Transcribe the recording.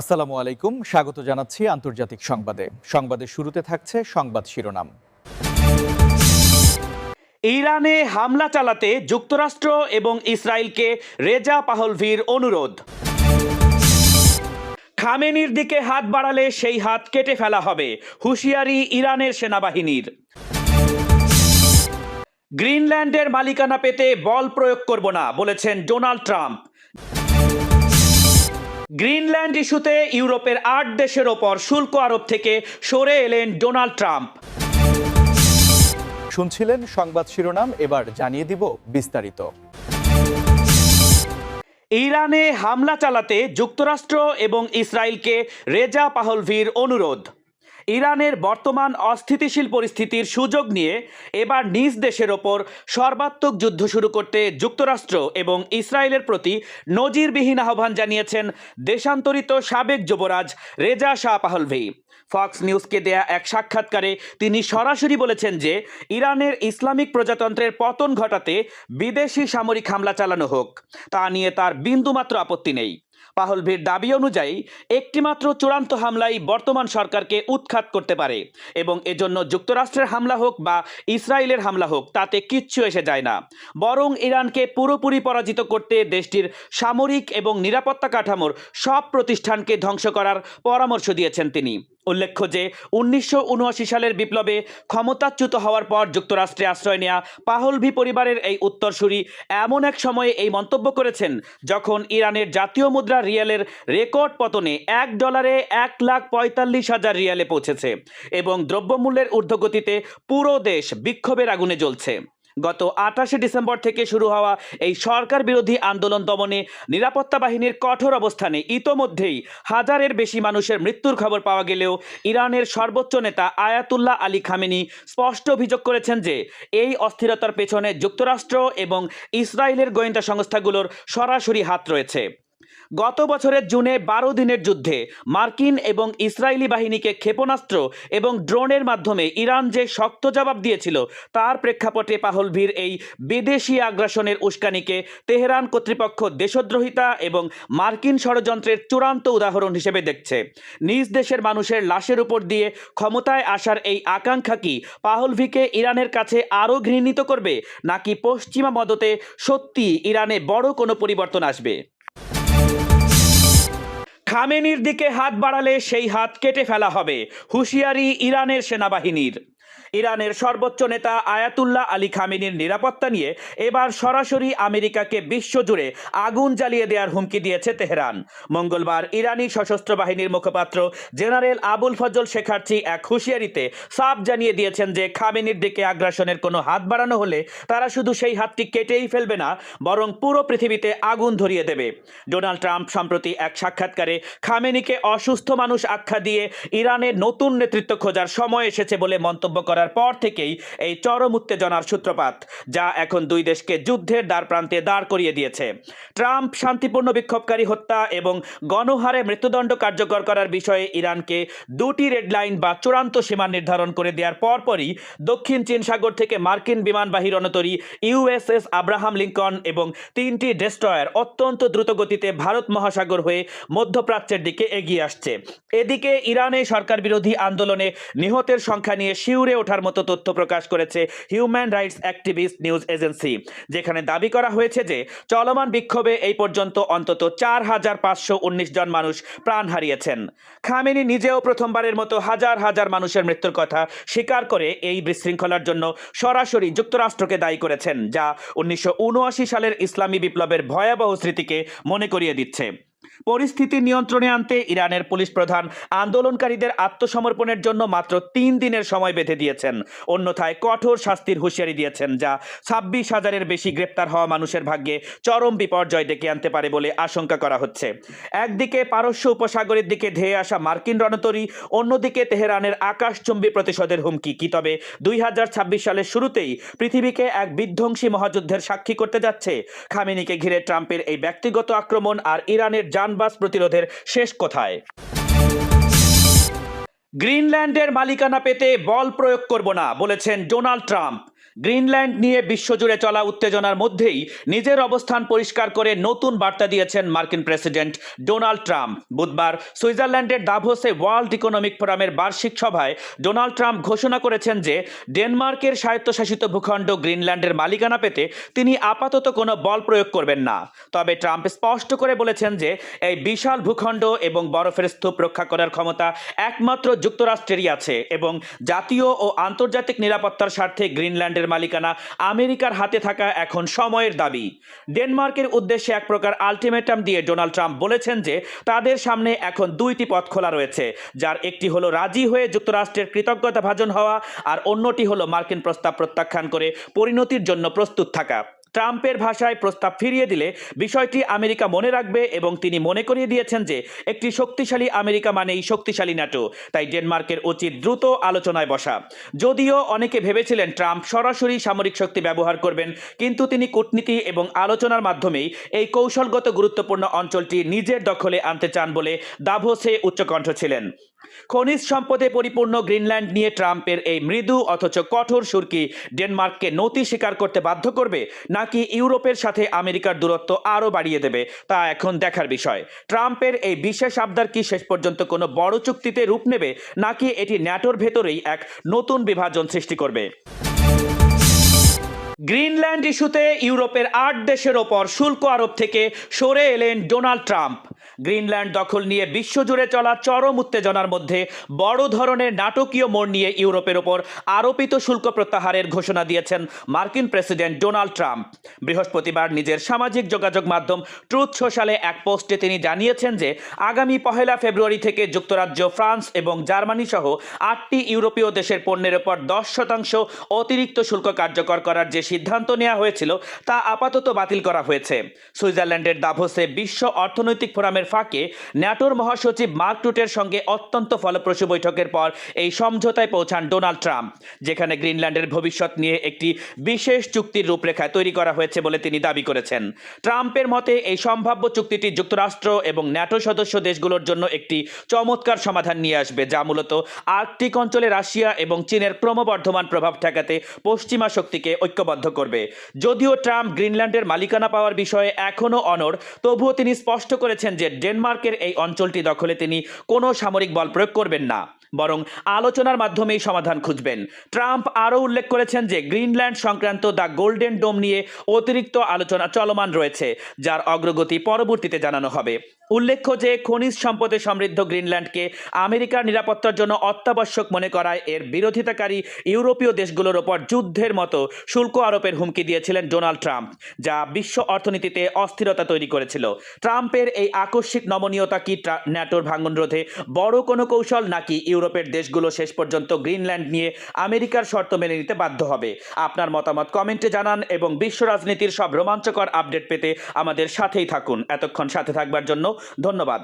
আসসালামু আলাইকুম। স্বাগত জানাচ্ছি আন্তর্জাতিক সংবাদে। সংবাদের শুরুতে থাকছে সংবাদ শিরোনাম। ইরানে হামলা চালাতে যুক্তরাষ্ট্র এবং ইসরায়েলকে রেজা পাহলভির অনুরোধ। খামেনির দিকে হাত বাড়ালে সেই হাত কেটে ফেলা হবে, হুঁশিয়ারি ইরানের সেনাবাহিনীর। গ্রিনল্যান্ডের মালিকানা পেতে বল প্রয়োগ করব না, বলেছেন ডোনাল্ড ট্রাম্প। গ্রিনল্যান্ড ইস্যুতে ইউরোপের আট দেশের ওপর শুল্ক আরোপ থেকে সরে এলেন ডোনাল্ড ট্রাম্প। শুনছিলেন সংবাদ শিরোনাম এবার জানিয়ে দিব বিস্তারিত। ইরানে হামলা চালাতে যুক্তরাষ্ট্র এবং ইসরায়েলকে রেজা পাহলভির অনুরোধ। ইরানের বর্তমান অস্থিতিশীল পরিস্থিতির সুযোগ নিয়ে এবার নিজ দেশের ওপর সর্বাত্মক যুদ্ধ শুরু করতে যুক্তরাষ্ট্র এবং ইসরায়েলের প্রতি নজিরবিহীন আহ্বান জানিয়েছেন দেশান্তরিত সাবেক যুবরাজ রেজা শাহ পাহলভি। ফক্স নিউজকে দেয়া এক সাক্ষাৎকারে তিনি সরাসরি বলেছেন যে, ইরানের ইসলামিক প্রজাতন্ত্রের পতন ঘটাতে বিদেশি সামরিক হামলা চালানো হোক। তা নিয়ে তার বিন্দুমাত্র আপত্তি নেই। পাহলভির দাবি অনুযায়ী একটিমাত্র চূড়ান্ত হামলাই বর্তমান সরকারকে উৎখাত করতে পারে এবং এজন্য যুক্তরাষ্ট্রের হামলা হোক বা ইসরায়েলের হামলা হোক, তাতে কিচ্ছু এসে যায় না। বরং ইরানকে পুরোপুরি পরাজিত করতে দেশটির সামরিক এবং নিরাপত্তা কাঠামোর সব প্রতিষ্ঠানকে ধ্বংস করার পরামর্শ দিয়েছেন তিনি। উল্লেখ্য যে উনিশশো উনআশি সালের বিপ্লবে ক্ষমতাচ্যুত হওয়ার পর যুক্তরাষ্ট্রে আশ্রয় নেয়া পাহলভি পরিবারের এই উত্তরসূরি এমন এক সময়ে এই মন্তব্য করেছেন যখন ইরানের জাতীয় মুদ্রা রিয়ালের রেকর্ড পতনে এক ডলারে এক লাখ পঁয়তাল্লিশ হাজার রিয়ালে পৌঁছেছে এবং দ্রব্যমূল্যের ঊর্ধ্বগতিতে পুরো দেশ বিক্ষোভের আগুনে জ্বলছে। গত আঠাশে ডিসেম্বর থেকে শুরু হওয়া এই সরকার বিরোধী আন্দোলন দমনে নিরাপত্তা বাহিনীর কঠোর অবস্থানে ইতোমধ্যেই হাজারের বেশি মানুষের মৃত্যুর খবর পাওয়া গেলেও ইরানের সর্বোচ্চ নেতা আয়াতুল্লাহ আলী খামেনি স্পষ্ট অভিযোগ করেছেন যে এই অস্থিরতার পেছনে যুক্তরাষ্ট্র এবং ইসরায়েলের গোয়েন্দা সংস্থাগুলোর সরাসরি হাত রয়েছে। গত বছরের জুনে বারো দিনের যুদ্ধে মার্কিন এবং ইসরায়েলি বাহিনীকে ক্ষেপণাস্ত্র এবং ড্রোনের মাধ্যমে ইরান যে শক্ত জবাব দিয়েছিল, তার প্রেক্ষাপটে পাহলভির এই বিদেশি আগ্রাসনের উস্কানিকে তেহরান কর্তৃপক্ষ দেশদ্রোহিতা এবং মার্কিন ষড়যন্ত্রের চূড়ান্ত উদাহরণ হিসেবে দেখছে। নিজ দেশের মানুষের লাশের উপর দিয়ে ক্ষমতায় আসার এই আকাঙ্ক্ষা কি পাহলভিকে ইরানের কাছে আরও ঘৃণিত করবে, নাকি পশ্চিমা মদতে সত্যি ইরানে বড় কোনো পরিবর্তন আসবে? খামেনির দিকে হাত বাড়ালে সেই হাত কেটে ফেলা হবে। হুঁশিয়ারি ইরানের সেনাবাহিনীর। ইরানের সর্বোচ্চ নেতা আয়াতুল্লাহ আলী খামেনির নিরাপত্তা নিয়ে এবার সরাসরি আমেরিকাকে বিশ্বজুড়ে আগুন জ্বালিয়ে দেওয়ার হুমকি দিয়েছে তেহরান। মঙ্গলবার ইরানি সশস্ত্র বাহিনীর মুখপাত্র জেনারেল আবুল ফজল শেখার্চি এক হুঁশিয়ারিতে সাফ জানিয়ে দিয়েছেন যে খামেনির দিকে আগ্রাসনের কোনো হাত বাড়ানো হলে তারা শুধু সেই হাতটি কেটেই ফেলবে না, বরং পুরো পৃথিবীতে আগুন ধরিয়ে দেবে। ডোনাল্ড ট্রাম্প সম্প্রতি এক সাক্ষাৎকারে খামেনিকে অসুস্থ মানুষ আখ্যা দিয়ে ইরানের নতুন নেতৃত্ব খোঁজার সময় এসেছে বলে মন্তব্য করার পর থেকেই এই চরম উত্তেজনার সূত্রপাত, যা এখন দুই দেশকে যুদ্ধের দ্বার প্রান্তে দাঁড় করিয়ে দিয়েছে। ট্রাম্প শান্তিপূর্ণ বিক্ষোভকারী হত্যা এবং গণহারে মৃত্যুদণ্ড কার্যকর করার বিষয়ে ইরানকে দুটি রেড লাইন বা চূড়ান্ত সীমা নির্ধারণ করে দেওয়ার পরপরই দক্ষিণ চীন সাগর থেকে মার্কিন বিমানবাহী রণতরী ইউএসএস আব্রাহাম লিঙ্কন এবং তিনটি ডেস্ট্রয়ার অত্যন্ত দ্রুতগতিতে ভারত মহাসাগর হয়ে মধ্যপ্রাচ্যের দিকে এগিয়ে আসছে। এদিকে ইরানে সরকার বিরোধী আন্দোলনে নিহতের সংখ্যা নিয়ে শিউরে ওঠার মতো তথ্য প্রকাশ করেছে human rights activist news agency, যেখানে দাবি করা হয়েছে যে চলমান বিক্ষোভে এই পর্যন্ত অন্তত চার হাজার পাঁচশো উনিশ জন মানুষ প্রাণ হারিয়েছেন। খামেনি নিজেও প্রথমবারের মতো হাজার হাজার মানুষের মৃত্যুর কথা স্বীকার করে এই বিশৃঙ্খলার জন্য সরাসরি যুক্তরাষ্ট্রকে দায়ী করেছেন, যা উনিশশো উনআশি সালের ইসলামী বিপ্লবের ভয়াবহ স্মৃতিকে মনে করিয়ে দিচ্ছে। পরিস্থিতি নিয়ন্ত্রণে আনতে ইরানের পুলিশ প্রধান আন্দোলনকারীদের আত্মসমর্পণের জন্য মাত্র তিন দিনের সময় বেঁধে দিয়েছেন। অন্যথায় কঠোর শাস্তির হুঁশিয়ারি দিয়েছেন, যা ছাব্বিশ হাজারের বেশি গ্রেপ্তার হওয়া মানুষের ভাগ্যে চরম বিপর্যয় ডেকে আনতে পারে বলে আশঙ্কা করা হচ্ছে। একদিকে পারস্য উপসাগরের দিকে ধেয়ে আসা মার্কিন রণতরী, অন্যদিকে তেহরানের আকাশচুম্বী প্রতিশোধের হুমকি। কি তবে দুই হাজার ছাব্বিশ সালের শুরুতেই পৃথিবীকে এক বিধ্বংসী মহাযুদ্ধের সাক্ষী করতে যাচ্ছে। খামিনিকে ঘিরে ট্রাম্পের এই ব্যক্তিগত আক্রমণ আর ইরানের যানবাস প্রতিরোধের শেষ কোথায়? গ্রিনল্যান্ডের মালিকানা পেতে বল প্রয়োগ করব না বলেছেন ডোনাল্ড ট্রাম্প। গ্রিনল্যান্ড নিয়ে বিশ্বজুড়ে চলা উত্তেজনার মধ্যেই নিজের অবস্থান পরিষ্কার করে নতুন বার্তা দিয়েছেন মার্কিন প্রেসিডেন্ট ডোনাল্ড ট্রাম্প। বুধবার সুইজারল্যান্ডের দাভোসে ওয়ার্ল্ড ইকোনমিক ফোরামের বার্ষিক সভায় ডোনাল্ড ট্রাম্প ঘোষণা করেছেন যে, ডেনমার্কের স্বায়ত্তশাসিত ভূখণ্ড গ্রিনল্যান্ডের মালিকানা পেতে তিনি আপাতত কোনো বল প্রয়োগ করবেন না। তবে ট্রাম্প স্পষ্ট করে বলেছেন যে, এই বিশাল ভূখণ্ড এবং বরফের স্তূপ রক্ষা করার ক্ষমতা একমাত্র যুক্তরাষ্ট্রেরই আছে এবং জাতীয় ও আন্তর্জাতিক নিরাপত্তার স্বার্থে গ্রিনল্যান্ডের মালিকানা আমেরিকার হাতে থাকা এখন সময়ের দাবি। ডেনমার্কের উদ্দেশ্যে এক প্রকার আলটিমেটাম দিয়ে ডোনাল্ড ট্রাম্প বলেছেন যে, তাদের সামনে এখন দুইটি পথ খোলা রয়েছে, যার একটি হলো রাজি হয়ে যুক্তরাষ্ট্রের কৃতজ্ঞতা ভাজন হওয়া আর অন্যটি হলো মার্কিন প্রস্তাব প্রত্যাখ্যান করে পরিণতির জন্য প্রস্তুত থাকা। ট্রাম্পের ভাষায় প্রস্তাব ফিরিয়ে দিলে বিষয়টি আমেরিকা মনে রাখবে এবং তিনি মনে করিয়ে দিয়েছেন যে একটি শক্তিশালী আমেরিকা মানেই শক্তিশালী ন্যাটো তাই ডেনমার্কের উচিত দ্রুত আলোচনায় বসা। যদিও অনেকে ভেবেছিলেন ট্রাম্প সরাসরি সামরিক শক্তি ব্যবহার করবেন, কিন্তু তিনি কূটনীতি এবং আলোচনার মাধ্যমেই এই কৌশলগত গুরুত্বপূর্ণ অঞ্চলটি নিজের দখলে আনতে চান বলে দাভোসে উচ্চকণ্ঠ ছিলেন। খনিজ সম্পদে পরিপূর্ণ গ্রিনল্যান্ড নিয়ে ট্রাম্পের এই মৃদু অথচ কঠোর সুরকি ডেনমার্ককে নতি স্বীকার করতে বাধ্য করবে নাকি ইউরোপের সাথে আমেরিকার দূরত্ব আরও বাড়িয়ে দেবে, তা এখন দেখার বিষয়। ট্রাম্পের এই বিশেষ আবদার কি শেষ পর্যন্ত কোনো বড় চুক্তিতে রূপ নেবে, নাকি এটি ন্যাটোর ভেতরেই এক নতুন বিভাজন সৃষ্টি করবে? গ্রিনল্যান্ড ইস্যুতে ইউরোপের আট দেশের ওপর শুল্ক আরোপ থেকে সরে এলেন ডোনাল্ড ট্রাম্প। গ্রিনল্যান্ড দখল নিয়ে বিশ্বজুড়ে চলা চরম উত্তেজনার মধ্যে বড় ধরনের নাটকীয় মোড় নিয়ে ইউরোপের ওপর আরোপিত শুল্ক প্রত্যাহারের ঘোষণা দিয়েছেন মার্কিন প্রেসিডেন্ট ডোনাল্ড ট্রাম্প। বৃহস্পতিবার নিজের সামাজিক যোগাযোগ মাধ্যম ট্রুথ সোশ্যালে এক পোস্টে তিনি জানিয়েছেন যে, আগামী পহেলা ফেব্রুয়ারি থেকে যুক্তরাজ্য, ফ্রান্স এবং জার্মানি সহ আটটি ইউরোপীয় দেশের পণ্যের ওপর দশ শতাংশ অতিরিক্ত শুল্ক কার্যকর করার যে সিদ্ধান্ত নেওয়া হয়েছিল, তা আপাতত বাতিল করা হয়েছে। সুইজারল্যান্ডের দাভোসে বিশ্ব অর্থনৈতিক ফোরামের ফাঁকে ন্যাটোর মহাসচিব মার্ক টুটের সঙ্গে অত্যন্ত ফলপ্রসূ বৈঠকের পর এই সমঝোতায় পৌঁছান ডোনাল্ড ট্রাম্প, যেখানে গ্রিনল্যান্ডের ভবিষ্যৎ নিয়ে একটি বিশেষ চুক্তির রূপরেখা তৈরি করা হয়েছে বলে তিনি দাবি করেছেন। ট্রাম্পের মতে, এই সম্ভাব্য চুক্তিটি যুক্তরাষ্ট্র এবং ন্যাটো সদস্য দেশগুলোর জন্য একটি চমৎকার সমাধান নিয়ে আসবে, যা মূলত আর্কটিক অঞ্চলে রাশিয়া এবং চীনের ক্রমবর্ধমান প্রভাব ঠেকাতে পশ্চিমা শক্তিকে ঐক্যবদ্ধ করবে। যদিও ট্রাম্প গ্রিনল্যান্ডের মালিকানা পাওয়ার বিষয়ে এখনও অনড়, তবুও তিনি স্পষ্ট করেছেন যে ডেনমার্কের এই অঞ্চলটি দখলে তিনি কোনো সামরিক বল প্রয়োগ করবেন না, বরং আলোচনার মাধ্যমেই সমাধান খুঁজবেন। ট্রাম্প আরও উল্লেখ করেছেন যে গ্রিনল্যান্ড সংক্রান্ত দ্য গোল্ডেন ডোম নিয়ে অতিরিক্ত আলোচনা চলমান রয়েছে, যার অগ্রগতি পরবর্তীতে জানানো হবে। উল্লেখ্য যে, খনিজ সম্পদে সমৃদ্ধ গ্রিনল্যান্ডকে আমেরিকার নিরাপত্তার জন্য অত্যাবশ্যক মনে করায় এর বিরোধিতাকারী ইউরোপীয় দেশগুলোর ওপর যুদ্ধের মতো শুল্ক আরোপের হুমকি দিয়েছিলেন ডোনাল্ড ট্রাম্প, যা বিশ্ব অর্থনীতিতে অস্থিরতা তৈরি করেছিল। ট্রাম্পের এই আকস্মিক নমনীয়তা কি ট্রা- ন্যাটোর ভাঙন রোধে বড় কোনো কৌশল, নাকি ইউরোপের দেশগুলো শেষ পর্যন্ত গ্রিনল্যান্ড নিয়ে আমেরিকার শর্ত মেনে নিতে বাধ্য হবে? আপনার মতামত কমেন্টে জানান এবং বিশ্ব রাজনীতির সব রোমাঞ্চকর আপডেট পেতে আমাদের সাথেই থাকুন। এতক্ষণ সাথে থাকবার জন্য ধন্যবাদ।